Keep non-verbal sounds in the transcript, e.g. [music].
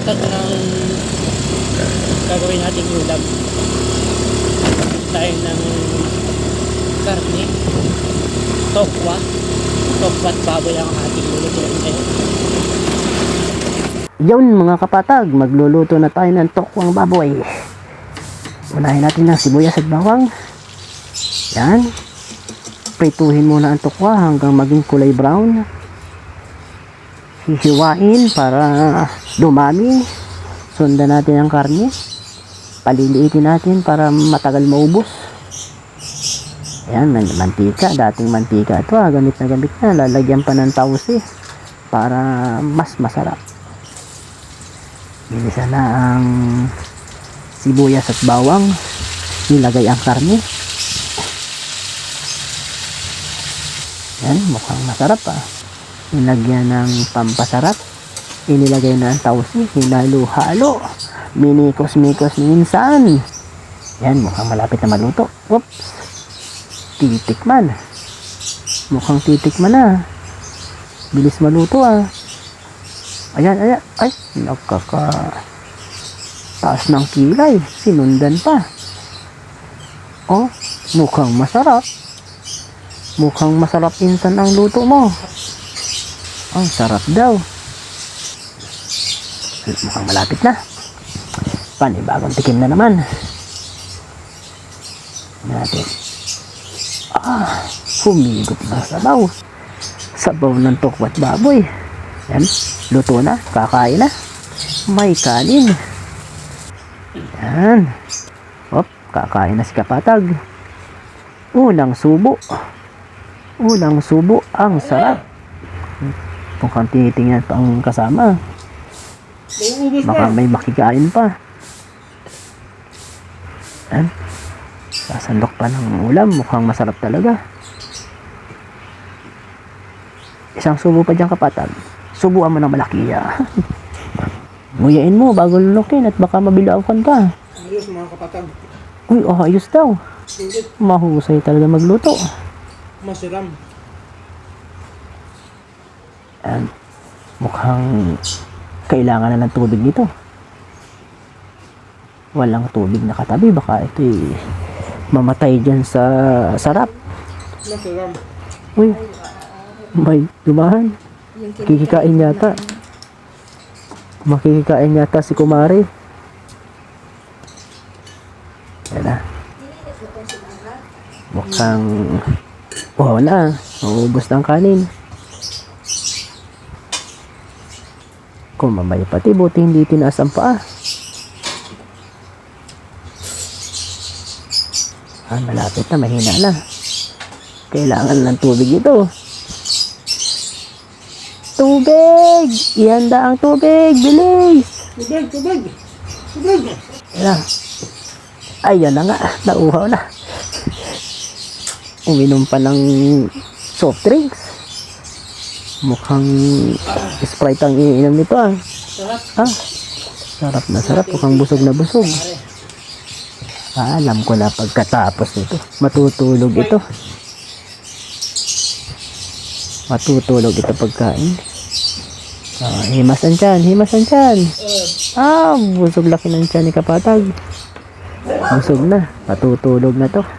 kapatag ng gagawin nating ulam. Tayo ng karne, tokwa, tokwa at baboy ang ating lulutuin. Yun mga kapatag, magluluto na tayo ng tokwang baboy. Unahin natin ng sibuyas at bawang. Yan. Prituhin muna ang tokwa hanggang maging kulay brown. Hihiwain para dumami. Sundan natin ang karne. Paliliitin natin para matagal maubos. Yan, man- mantika. Dating mantika ito. ah. Gamit na gamit na. Lalagyan pa ng tausi para mas masarap. Bilisan na ang sibuyas at bawang. Nilagay ang karne. Yan, mukhang masarap ah. Nilagyan ng pampasarap. Inilagay na ang tausi. Hinalo-halo. Minikos-mikos minsan. Yan, mukhang malapit na maluto. Whoops. Titikman. Mukhang titikman na. Bilis maluto ah. Ayan, ayan. Ay, nakaka... Taas ng kilay. Sinundan pa. Oh, mukhang masarap. Mukhang masarap insan ang luto mo. Ang sarap daw. Mukhang malapit na. Panibagong tikim na naman. Natin. Ah, humigop na sabaw. Sabaw ng tokwat baboy. Yan, luto na, kakain na. May kanin. Yan. Hop, kakain na si Kapatag. Unang subo. Unang subo, ang sarap. Mukhang tinitingnan pa ang kasama. Baka may makikain pa. Yan. Sasandok pa ng ulam. Mukhang masarap talaga. Isang subo pa dyan kapatag. Subuan mo ng malaki. [laughs] Nguyain mo bago lunukin at baka mabilaukan ka. Ayos mga kapatag. Uy, oh, ayos daw. Mahusay talaga magluto. masiram. Yan. Mukhang kailangan na ng tubig nito. Walang tubig na katabi. Baka ito mamatay dyan sa sarap. Uy, may dumahan. Kikikain yata. Makikikain yata si Kumari. Yan na. Mukhang wow na. Maubos na ang kanin. Kumamay pati, buti hindi tinaas ang paa. Ah, malapit na, mahina na. Kailangan ng tubig ito. Tubig! Ihanda ang tubig! Bilis! Tubig, tubig. Tubig. Ayan. Ayan na nga. Nauhaw na. Uminom pa ng soft drinks. Mukhang Sprite ang iniinom nito ah. Sarap. Ah, sarap na sarap. Mukhang busog na busog. Ah, alam ko na pagkatapos nito. Matutulog ito. Matutulog ito pagkain. Ah, himasan tiyan, himasan tiyan. Ah, busog laki ng tiyan ni Kapatag. Busog na. Matutulog na to.